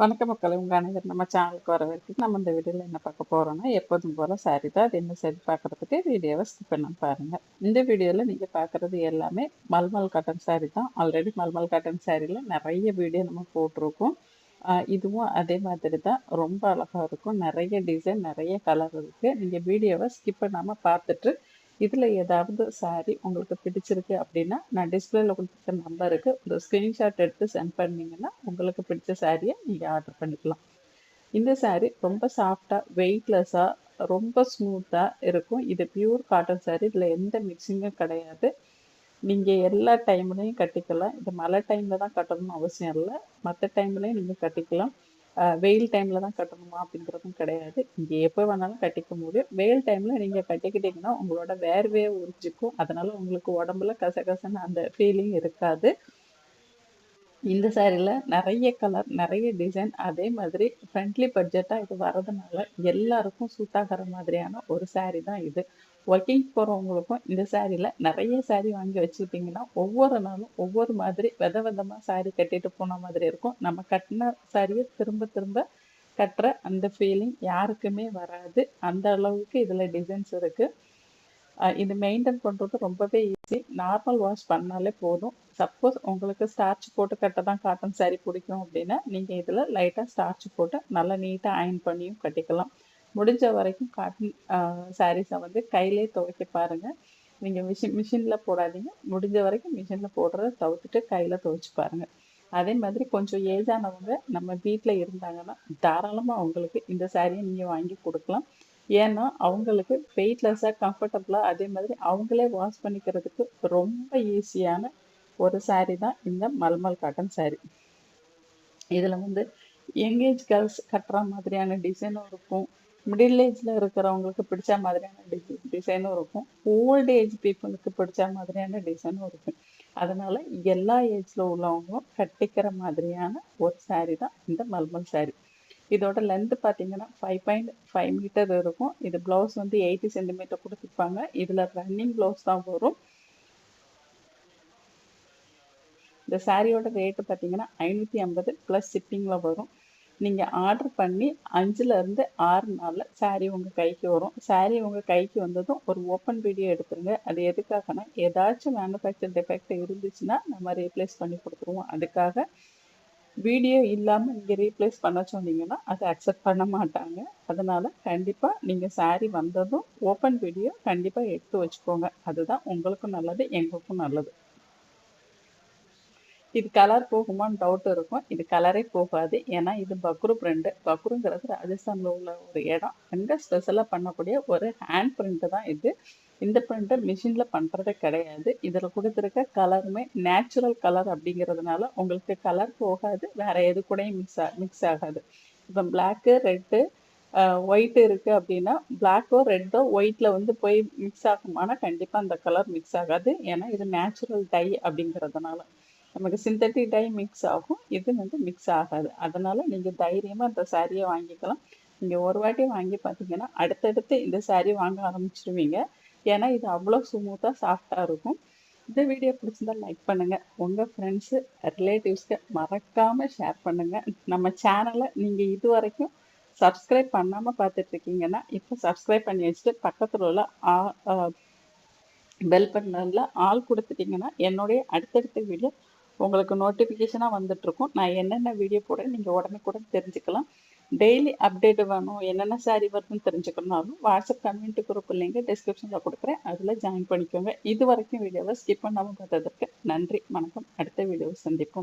வணக்கம் மக்கள். உங்கள் அனைவரும் நம்ம சேனலுக்கு வர வரைக்கும் நம்ம இந்த வீடியோவில் என்ன பார்க்க போகிறோம்னா எப்போதும் போல் சாரி தான் அது என்ன சரி பார்க்குறதுக்கு வீடியோவை ஸ்கிப் பண்ண பாருங்கள் இந்த வீடியோவில் நீங்கள் பார்க்குறது எல்லாமே மல்மல் காட்டன் சாரி தான். ஆல்ரெடி மல்மல் காட்டன் சாரியில் நிறைய வீடியோ நம்ம போட்டிருக்கோம். இதுவும் அதே மாதிரி தான். ரொம்ப அழகாக இருக்கும். நிறைய டிசைன் நிறைய கலர் இருக்குது நீங்கள் வீடியோவை ஸ்கிப் பண்ணாமல் பார்த்துட்டு இதில் ஏதாவது சாரீ உங்களுக்கு பிடிச்சிருக்கு அப்படின்னா நான் டிஸ்பிளேல கொடுத்துருக்க நம்பருக்கு ஒரு ஸ்க்ரீன்ஷாட் எடுத்து சென்ட் பண்ணிங்கன்னா உங்களுக்கு பிடிச்ச சாரியை நீங்கள் ஆர்டர் பண்ணிக்கலாம். இந்த சாரீ ரொம்ப சாஃப்டாக வெயிட்லெஸ்ஸாக ரொம்ப ஸ்மூத்தாக இருக்கும். இது பியூர் காட்டன் சாரீ இதில் எந்த மிக்சிங்கும் கிடையாது. நீங்கள் எல்லா டைம்லையும் கட்டிக்கலாம். இது மழை டைமில் தான் கட்டணும்னு அவசியம் இல்லை. மற்ற டைம்லையும் நீங்கள் கட்டிக்கலாம். வெயில் டைமில் தான் கட்டணுமா அப்படிங்கிறதும் கிடையாது. இங்கே எப்போ வேணாலும் கட்டிக்க முடியும் வெயில் டைமில் நீங்கள் கட்டிக்கிட்டிங்கன்னா உங்களோட வேர்வையை உறிஞ்சிக்கும். அதனால் உங்களுக்கு உடம்புல கசகசன்னு அந்த ஃபீலிங் இருக்காது. இந்த சாரியில் நிறைய கலர் நிறைய டிசைன் அதே மாதிரி ஃப்ரெண்ட்லி பட்ஜெட்டாக இது வரதுனால எல்லாருக்கும் சூட் ஆகிற மாதிரியான ஒரு சாரி தான் இது. ஒர்க்கிங் போகிறவங்களுக்கும் இந்த சாரியில் நிறைய சாரி வாங்கி வச்சுக்கிட்டிங்கன்னா ஒவ்வொரு நாளும் ஒவ்வொரு மாதிரி வித விதமாக சாரி கட்டிட்டு போன மாதிரி இருக்கும். நம்ம கட்டின சாரியை திரும்ப திரும்ப கட்டுற அந்த ஃபீலிங் யாருக்குமே வராது. அந்த அளவுக்கு இதில் டிசைன்ஸ் இருக்குது இது மெயின்டைன் பண்ணுறது ரொம்பவே ஈஸி நார்மல் வாஷ் பண்ணாலே போதும். சப்போஸ் உங்களுக்கு ஸ்டார்ச் போட்டு கட்ட தான் காட்டன் சாரி பிடிக்கும் அப்படின்னா நீங்கள் இதில் லைட்டாக ஸ்டார்ச் போட்டு நல்லா நீட்டாக அயன் பண்ணியும் கட்டிக்கலாம். முடிஞ்ச வரைக்கும் காட்டன் சாரீஸை வந்து கையிலே துவைக்க பாருங்கள் நீங்கள் மிஷின் மிஷினில் போடாதீங்க. முடிஞ்ச வரைக்கும் மிஷினில் போடுறத தவிர்த்துட்டு கையில் துவைச்சி பாருங்கள் அதே மாதிரி கொஞ்சம் ஏஜானவங்க நம்ம வீட்டில் இருந்தாங்கன்னா தாராளமாக அவங்களுக்கு இந்த சாரியை நீங்கள் வாங்கி கொடுக்கலாம். ஏன்னா அவங்களுக்கு வெயிட்லெஸ்ஸாக கம்ஃபர்டபுளாக அதே மாதிரி அவங்களே வாஷ் பண்ணிக்கிறதுக்கு ரொம்ப ஈஸியான ஒரு சாரீ தான் இந்த மல்மல் காட்டன் சாரீ இதில் வந்து யங்கேஜ் கேர்ள்ஸ் கட்டுற மாதிரியான டிசைனும் இருக்கும். மிடில் ஏஜில் இருக்கிறவங்களுக்கு பிடிச்ச மாதிரியான டிசை டிசைனும் இருக்கும். ஓல்டு ஏஜ் பீப்புளுக்கு பிடிச்ச மாதிரியான டிசைனும் இருக்கும். அதனால் எல்லா ஏஜில் உள்ளவங்களும் கட்டிக்கிற மாதிரியான ஒரு சாரீ தான் இந்த மல்மல் சாரீ இதோட லென்த்து பார்த்தீங்கன்னா ஃபைவ் பாயிண்ட் ஃபைவ் மீட்டர் இருக்கும். இது ப்ளவுஸ் வந்து எயிட்டி சென்டிமீட்டர் கொடுத்துருப்பாங்க. இதில் ரன்னிங் ப்ளவுஸ் தான் வரும். இந்த சாரியோட ரேட்டு பார்த்தீங்கன்னா ஐநூற்றி ஐம்பது ப்ளஸ் ஷிப்பிங்கில் வரும். நீங்கள் ஆர்டர் பண்ணி அஞ்சுலேருந்து ஆறு நாளில் சாரீ உங்கள் கைக்கு வரும். சாரீ உங்கள் கைக்கு வந்ததும் ஒரு ஓப்பன் வீடியோ எடுத்துருங்க. அது எதுக்காகனா ஏதாச்சும் மேனுஃபேக்சர் டிஃபெக்ட் இருந்துச்சுன்னா நம்ம ரீப்ளேஸ் பண்ணி கொடுத்துருவோம். அதுக்காக வீடியோ இல்லாமல் நீங்கள் ரீப்ளேஸ் பண்ண சொன்னீங்கன்னா அதை அக்செப்ட் பண்ண மாட்டாங்க. அதனால் கண்டிப்பாக நீங்கள் சாரீ வந்ததும் ஓப்பன் வீடியோ கண்டிப்பாக எடுத்து வச்சுக்கோங்க. அதுதான் உங்களுக்கும் நல்லது எங்களுக்கும் நல்லது. இது கலர் போகுமான்னு டவுட் இருக்கும். இது கலரே போகாது. ஏன்னா இது பக்ரு பிரிண்ட் பக்ருங்கிறது ராஜஸ்தானில் உள்ள ஒரு இடம். அங்கே ஸ்பெஷலாக பண்ணக்கூடிய ஒரு ஹேண்ட் பிரிண்ட் தான் இது. இந்த பிரிண்ட்டை மிஷினில் பண்ணுறதே கிடையாது. இதில் கொடுத்துருக்க கலருமே நேச்சுரல் கலர் அப்படிங்கிறதுனால உங்களுக்கு கலர் போகாது. வேறு எது கூடயும் மிக்ஸ் ஆ மிக்ஸ் ஆகாது. இப்போ பிளாக்கு ரெட்டு ஒயிட் இருக்குது அப்படின்னா பிளாக்கோ ரெட்டோ ஒயிட்டில் வந்து போய் மிக்ஸ் ஆகுமானா கண்டிப்பாக அந்த கலர் மிக்ஸ் ஆகாது. ஏன்னா இது நேச்சுரல் டை அப்படிங்கிறதுனால. நமக்கு சிந்தட்டிக் டை மிக்ஸ் ஆகும். இது வந்து மிக்ஸ் ஆகாது. அதனால் நீங்கள் தைரியமாக இந்த சாரியை வாங்கிக்கலாம். நீங்கள் ஒரு வாட்டி வாங்கி பார்த்தீங்கன்னா அடுத்தடுத்து இந்த சாரீ வாங்க ஆரம்பிச்சிருவீங்க. ஏன்னா இது அவ்வளோ ஸ்மூத்தாக சாஃப்டாக இருக்கும். இந்த வீடியோ பிடிச்சிருந்தா லைக் பண்ணுங்கள் உங்கள் ஃப்ரெண்ட்ஸு ரிலேட்டிவ்ஸ்க்கு மறக்காமல் ஷேர் பண்ணுங்கள் நம்ம சேனலை நீங்கள் இது வரைக்கும் சப்ஸ்கிரைப் பண்ணாமல் பார்த்துட்ருக்கீங்கன்னா இப்போ சப்ஸ்கிரைப் பண்ணி வச்சுட்டு பக்கத்தில் உள்ள ஆ பெல் பட்டனில் ஆள் கொடுத்துட்டிங்கன்னா என்னுடைய அடுத்தடுத்த வீடியோ உங்களுக்கு நோட்டிஃபிகேஷனாக வந்துட்டுருக்கும். நான் என்னென்ன வீடியோ போட நீங்கள் உடனே கூட தெரிஞ்சுக்கலாம். டெய்லி அப்டேட் வேணும் என்னென்ன சாரி வருதுன்னு தெரிஞ்சுக்கணும்னாலும் வாட்ஸ்அப் கம்யூனிட்டி குரூப் லிங்க் டிஸ்கிரிப்ஷனில் கொடுக்குறேன். அதில் ஜாயின் பண்ணிக்கோங்க. இது வரைக்கும் வீடியோவை ஸ்கிப் பண்ணாமல் பார்த்ததற்கு நன்றி வணக்கம். அடுத்த வீடியோவை சந்திப்போம்.